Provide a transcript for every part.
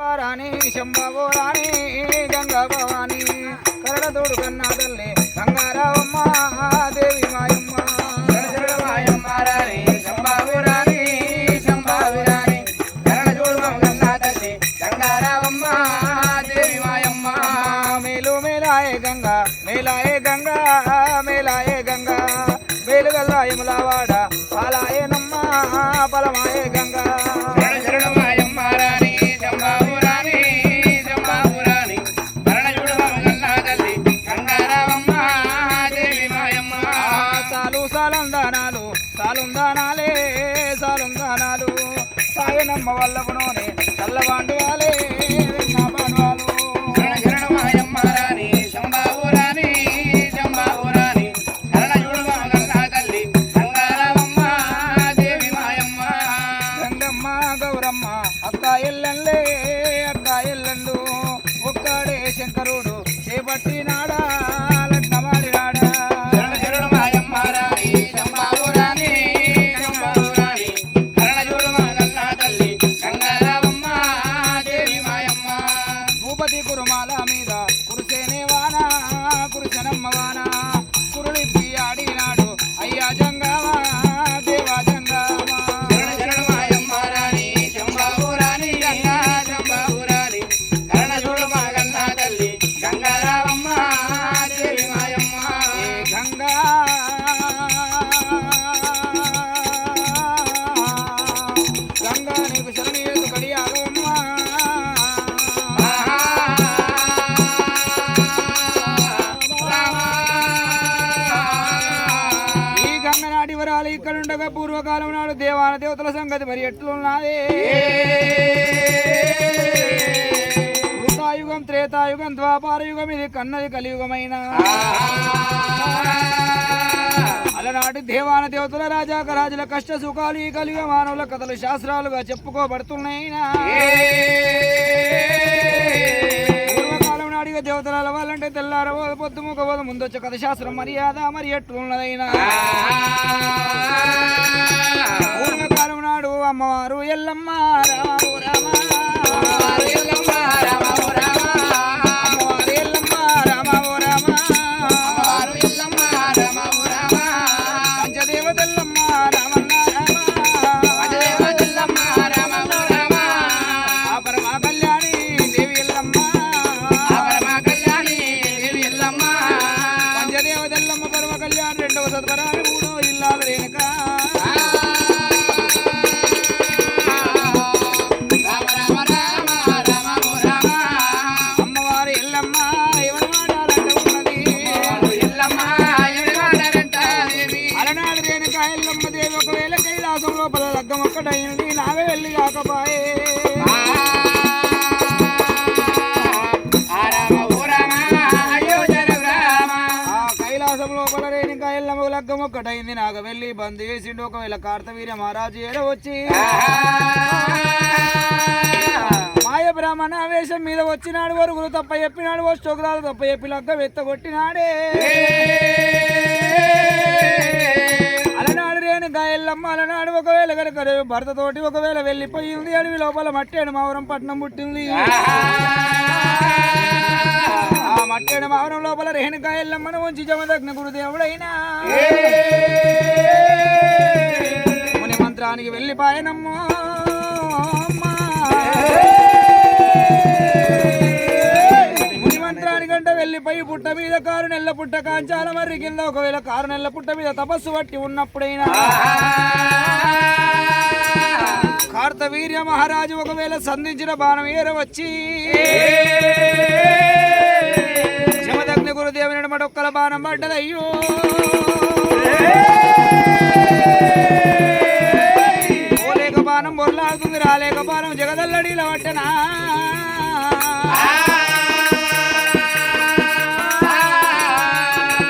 పారాణి శంభవో రాణి గంగా భవాని కరడ తోడు కన్నా తల్లి గంగారావమ్మ దేవి మాయమ్మ ఇక్కడుండగా పూర్వకాలం నాడు దేవాన దేవతల సంగతి మరి ఎట్లున్నది? కృతాయుగం త్రేతాయుగం ద్వాపారయుగం ఇది కన్నది కలియుగమైన? అలనాటి దేవాన దేవతల రాజాక రాజుల కష్ట సుఖాలు ఈ కలియుగ మానవుల కథలు శాస్త్రాలుగా చెప్పుకోబడుతున్నాయినా? అలవాలంటే తెల్లారబోదు పొద్దు ముఖబోదు ముందొచ్చే కథ శాస్త్రం మర్యాద మరి ఎట్లున్నదైనా. పూర్వకాలం నాడు అమ్మవారు ఎల్లమ్మ రాము రామ. అమ్మవారు ఎల్లమ్మ రామో. ఒకవేళ కైలాసం లోపల లగ్గం ఒక్కటైంది నావే వెళ్ళి కాకపాయే లగ్గం ఒక్కటైంది నాకు వెళ్ళి బంద్ చేసిండు. ఒకవేళ కార్తవీర్య మహారాజు ఏడ వచ్చి మాయ బ్రాహ్మణ వేషం మీద వచ్చినాడు వరుగులు తప్ప చెప్పినాడు వస్తోకురాలు తప్ప చెప్పి లగ్గం ఎత్తగొట్టినాడే. ఒకవేళ భర్తతోటి ఒకవేళ వెళ్ళిపోయింది అడవి లోపల మట్టేడు మావరం పట్నం పుట్టింది. ఆ మట్టేడు మావరం లోపల రేణుకాయల్లమ్మను ఉంచి జమదగ్న గురుదేవుడైనా. ముని మంత్రానికి వెళ్ళిపాయనమ్మో అమ్మా. వెళ్ళిపోయి పుట్ట మీద కారు నెల్ల పుట్ట కాంచాల మర్రి కింద ఒకవేళ కారు నెల్ల పుట్ట మీద తపస్సు పట్టి ఉన్నప్పుడైనా. కార్తవీర్య మహారాజు ఒకవేళ సంధించిన బాణం ఏర వచ్చి శమదగ్ని గురుదేవుని మడొక్కల బాణం పడ్డదయ్యో. పోలేక బాణం బొర్లాగుతుంది రాలేక బాణం జగదల్లడిలో పట్టనా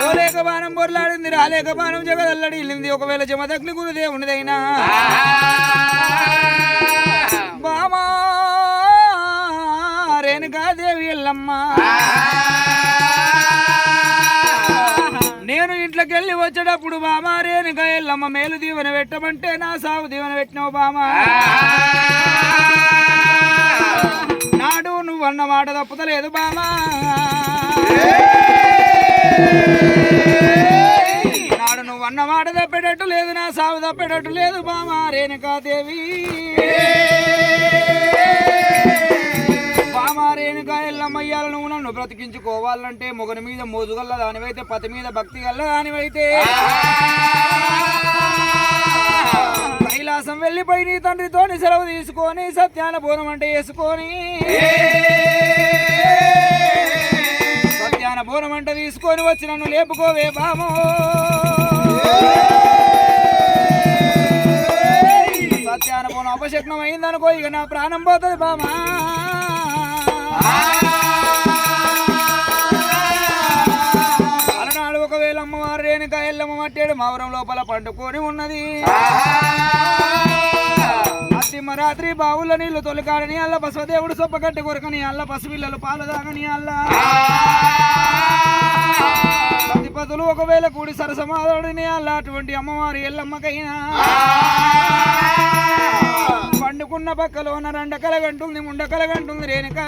పోలేక బాణం బొర్లాడింది రాలేక బాణం జగదల్లడి వెళ్ళింది ఒకవేళ జమదగ్ని గురుదేవునిదైనా. రేణుకాదేవి ఎల్లమ్మ నేను ఇంట్లోకి వెళ్ళి వచ్చేటప్పుడు బామా రేణుక ఎల్లమ్మ మేలు దీవెన పెట్టమంటే నా సాగు దీవెన పెట్టినావు బామా. నాడు నువ్వన్న మాట తప్పుతలేదు బామా. నాడు నువ్వన్న మాట తప్పేటట్టు లేదు నా సాగు తప్పేటట్టు లేదు బామా రేణుకాదేవి బామా రేణుకా ఎల్లమ్మయ్యాల నువ్వు నన్ను బ్రతికించుకోవాలంటే మొగని మీద మోజుగల్ల దానివైతే పతి మీద భక్తి గల్ల దానివైతే. కైలాసం వెళ్ళిపోయి నీ తండ్రితోని సెలవు తీసుకొని సత్యాన బోనం అంటే వేసుకొని. సత్యాన బోనం అంటే తీసుకొని వచ్చి నన్ను లేపుకోవే బామో. సత్యాన బోనం అపశక్నం అయిందనుకో ఇక నా ప్రాణం పోతుంది బామా. అలనాడు ఒకవేళ అమ్మవారు రేణుక ఎల్లమ్మ మట్టేడు మావరం లోపల పండుకొని ఉన్నది. రాత్రి బావుల నీళ్ళు తొలికాడని అల్ల బసవదేవుడు సొప్పగట్టి కొరకని అల్ల పసిపిల్లలు పాలు తాగని అల్ల. పతిపతులు ఒకవేళ కూడి సరసమాదుడిని అల్ల అటువంటి అమ్మవారి ఎల్లమ్మకైనా. పండుకున్న పక్కలోన రెండ కలగంటుంది ముండ కలగంటుంది రేణుక.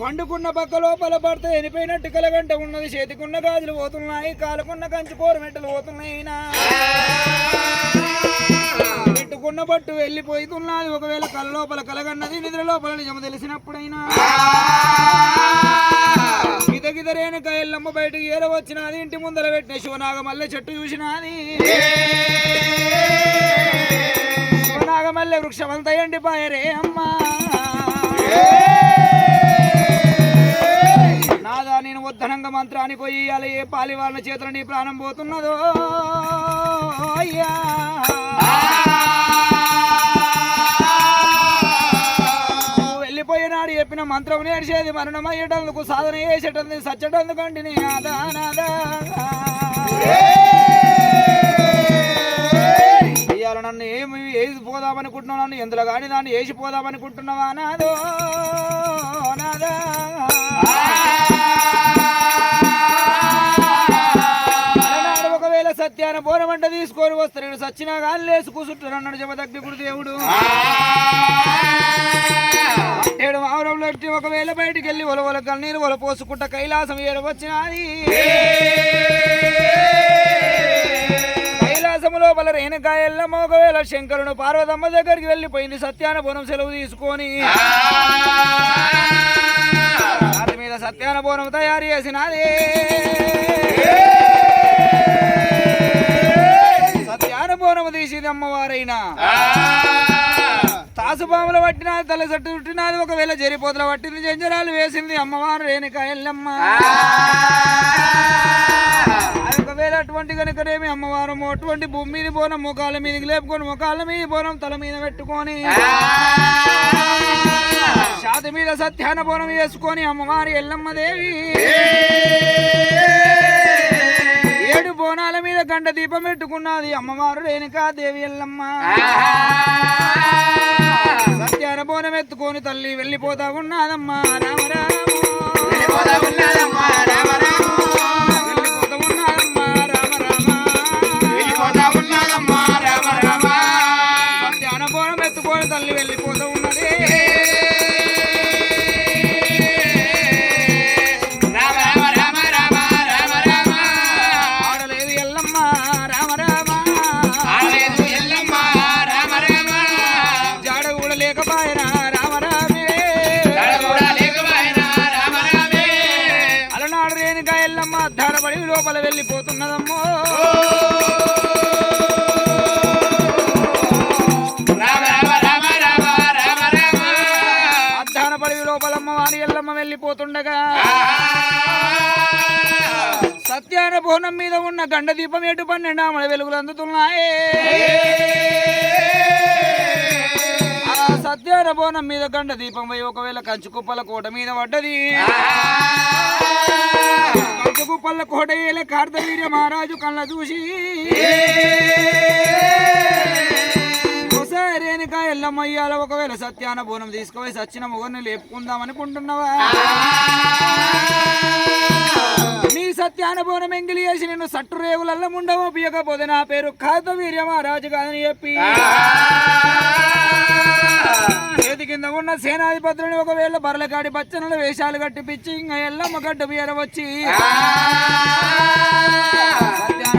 పండుకున్న పక్క లోపల పడితే ఎనిపోయినట్టు కలగంట ఉన్నది. చేతికున్న గాజులు పోతున్నాయి కాలుకున్న కంచి కూర మెట్టలు పోతున్నాయి పెట్టుకున్న పట్టు వెళ్ళిపోతున్నది. ఒకవేళ కళ్ళ లోపల కలగన్నది నిద్ర లోపల నిజం తెలిసినప్పుడైనా. గిద గిద బయటకు ఏర వచ్చినది ఇంటి ముందర పెట్టిన శివనాగ మల్లె చెట్టు చూసినది. శివనాగ మల్లె వృక్షమంతా ఎండిపాయరే అమ్మా. నాదా నేను ఉద్ధనంగ మంత్రానికి పోయి అలా ఏ పాలి వాళ్ళ చేతుల నీ ప్రాణం పోతున్నదో? అయ్యా. మంత్రం నేర్చేది మరణమయ్యేటందుకు సాధన చేసేటందుకు సచ్చటందుకండి నీ నాదా నాదా ఇవాళ నన్ను ఏమి వేసి పోదామనుకుంటున్నావు? నన్ను ఎందులో కానీ దాన్ని వేసి పోదామనుకుంటున్నావా? నాదో నాదా. సత్యాన బోరమంట తీసుకొని వస్తే నేను సచ్చినా కానీ లేచి కూర్చుంటాను అన్నాడు జమదగ్నికుడు దేవుడు ఏడు ఎట్టి ఒకవేళ బయటికి వెళ్ళి ఒలవల కన్నీరు ఒల పోసుకుంట కైలాసం ఏడు వచ్చినాది? కైలాసము లోపల రేణుకాయ ఎల్లమ్మ ఒకవేళ శంకరుడు పార్వతమ్మ దగ్గరికి వెళ్ళిపోయింది సత్యాన బోనం సెలవు తీసుకొని. మీద సత్యాన బోనం తయారు చేసినది. బోనం తీసింది అమ్మవారైనా. తాసుపాముల పట్టినది తల సట్టు చుట్టినది ఒకవేళ జరిపోతల పట్టింది జంజరాలు వేసింది అమ్మవారు రేణుక ఎల్లమ్మ. ఒకవేళ అటువంటి కనుకనేమి అమ్మవారు అటువంటి భూమి మీద బోనం ముఖాల మీదకి లేపుకొని ముఖాల మీద బోనం తల మీద పెట్టుకొని. ఛాతి మీద సత్యాన బోనం వేసుకొని అమ్మవారి ఎల్లమ్మ దేవి. బోనాల మీద గంట దీపం పెట్టుకున్నది అమ్మవారు రేణుకా దేవి ఎల్లమ్మ. సత్యాన బోనం ఎత్తుకొని తల్లి వెళ్ళిపోతా ఉన్నదమ్మా. రామ రామ. వెళ్ళిపోతా ఉన్నదమ్మా. రామ రామ లేకపోయినా రామరామే అలనాడు రేణుక ఎల్లమ్మ ధారపడి లోపల వెళ్ళిపోతున్నదమ్మో ఎల్లమ్మ వెళ్ళిపోతుండగా సత్యాన బోనం మీద ఉన్న గండ దీపం ఎటు పన్నెండు ఆమె వెలుగులు అందుతున్నాయి. సత్యాన బోనం మీద గండ దీపం పోయి ఒకవేళ కంచుకుప్పల కోట మీద పడ్డది. కంచుకుప్పల కోట ఏలే కార్తవీర్య మహారాజు కళ్ళ చూసి. ఒకసారి రేణుక ఎల్లమ్మయ్యాల ఒకవేళ సత్యాన బోనం తీసుకుపోయి సచ్చిన మొగన్ని లేపుకుందాం అనుకుంటున్నావా? నీ సత్యాన బోనం ఎంగిలి చేసి నిన్ను సట్టు రేవులల్ల ముండవ పియకపోతే నా పేరు కాత వీర్య మహారాజు కాదని చెప్పి. ఉన్న సేనాధిపతులను ఒకవేళ బర్లకాడి బచ్చనలు వేషాలు కట్టిపిచ్చి ఇంకా ఎల్లమ్మ గడ్డ బీర వచ్చి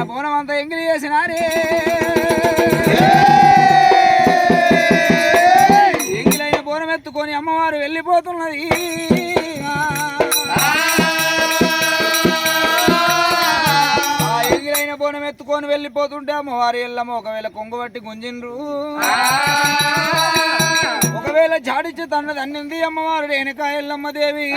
పూనం అంతా ఎంగిలి చేసినారే ఎంగిలైన పూనం ఎత్తుకొని అమ్మవారు వెళ్ళిపోతున్నది. ఆ ఎంగిలైన బోనం ఎత్తుకొని వెళ్ళిపోతుంటే అమ్మవారి ఎల్లమ్మ ఒకవేళ కొంగబట్టి గుంజిండ్రు. ఒకవేళ జాడిచ్చి తన్నది అన్నింది అమ్మవారు రేణుకా ఎల్లమ్మ దేవి.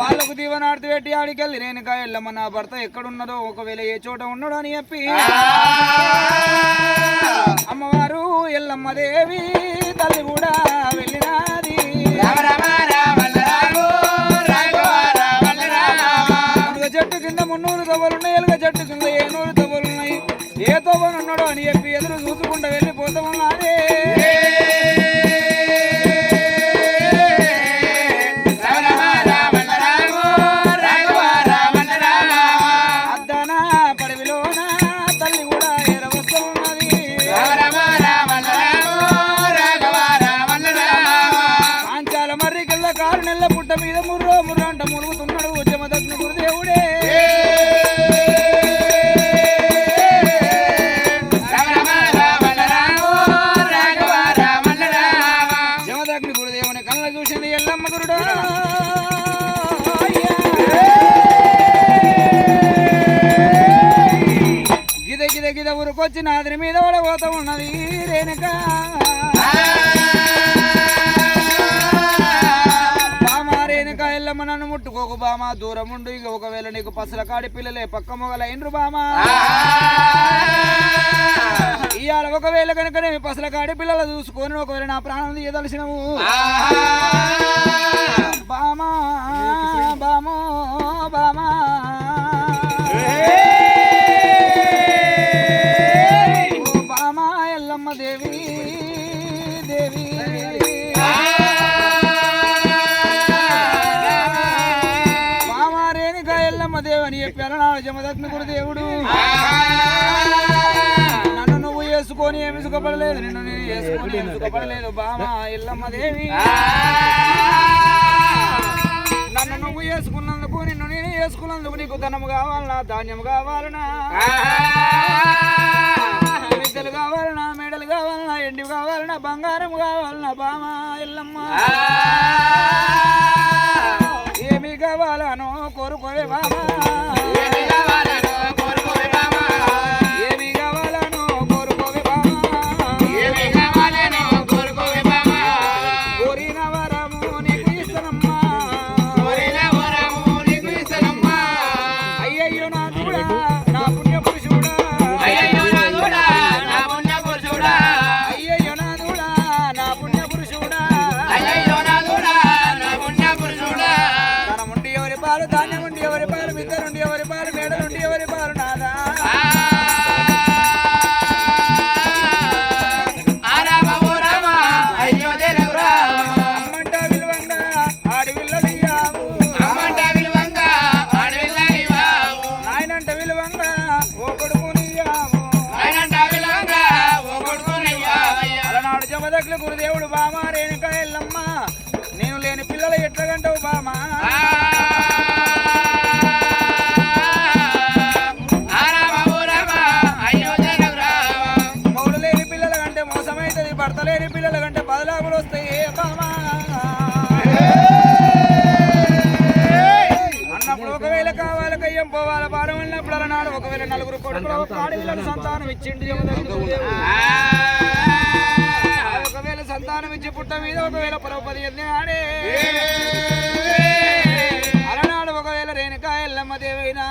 వాళ్ళకు దీవనార్తి పెట్టి ఆడికెళ్ళి రేణుకా ఎల్లమ్మ నా భర్త ఎక్కడున్నదో ఒకవేళ ఏ చోట ఉన్నాడో అని చెప్పి. అమ్మవారు ఎల్లమ్మ దేవి తల్లి కూడా వెళ్ళినాది. నెల్ల మీద ముర్రో ముర్రో అంట మురుగుతున్నాడు జమదగ్ని గురుదేవుడే. జమదగ్ని గురుదేవుని కళ్ళ చూసింది ఎల్లమ్మ గురుడు. గిద గిద గిద ఊరుకొచ్చి నాదిరి మీద పడబోతా ఉన్నది రేణుకా. ఎల్లమ్మ నన్ను ముట్టుకోకు బామ దూరం ఉండు ఇక ఒకవేళ నీకు పసల కాడి పిల్లలే పక్క మొగలైనరు బామ. ఇవాళ ఒకవేళ కనుక నేను పసల కాడి పిల్లలు చూసుకొని ఒకవేళ నా ప్రాణం తీయదలిసినవు బామో బామా. జమదగ్ని కూడా దేవుడు. నన్ను నువ్వు వేసుకొని ఏమి సుఖపడలేదు. నిన్ను నేను వేసుకొని ఏమి సుఖపడలేదు. బామా ఎల్లమ్మ దేవి నన్ను నువ్వు వేసుకున్నందుకు నిన్ను నేను వేసుకున్నందుకు నీకు ధనము కావాలనా ధాన్యం కావాలనా? విద్యలు కావాలనా మేడలు కావాలనా ఎండి కావాలనా బంగారం కావాలనా బామా ఎల్లమ్మ ఏమి కావాలనో కోరుకోవే బాబా భర్త లేని పిల్లల కంటే బదలాములు వస్తాయి. అన్నప్పుడు ఒకవేళ కావాలి కయ్యం పోవాలి. బాణం వెళ్ళినప్పుడు అన్నాడు ఒకవేళ నలుగురు కొడుకులు సంతానం ఇచ్చిండి ఒకవేళ సంతానం ఇచ్చి పుట్ట మీద ఒకవేళ పరపది ఎన్ని ఆడే. అలనాడు ఒకవేళ రేణుకా ఎల్లమ్మ దేవైనా.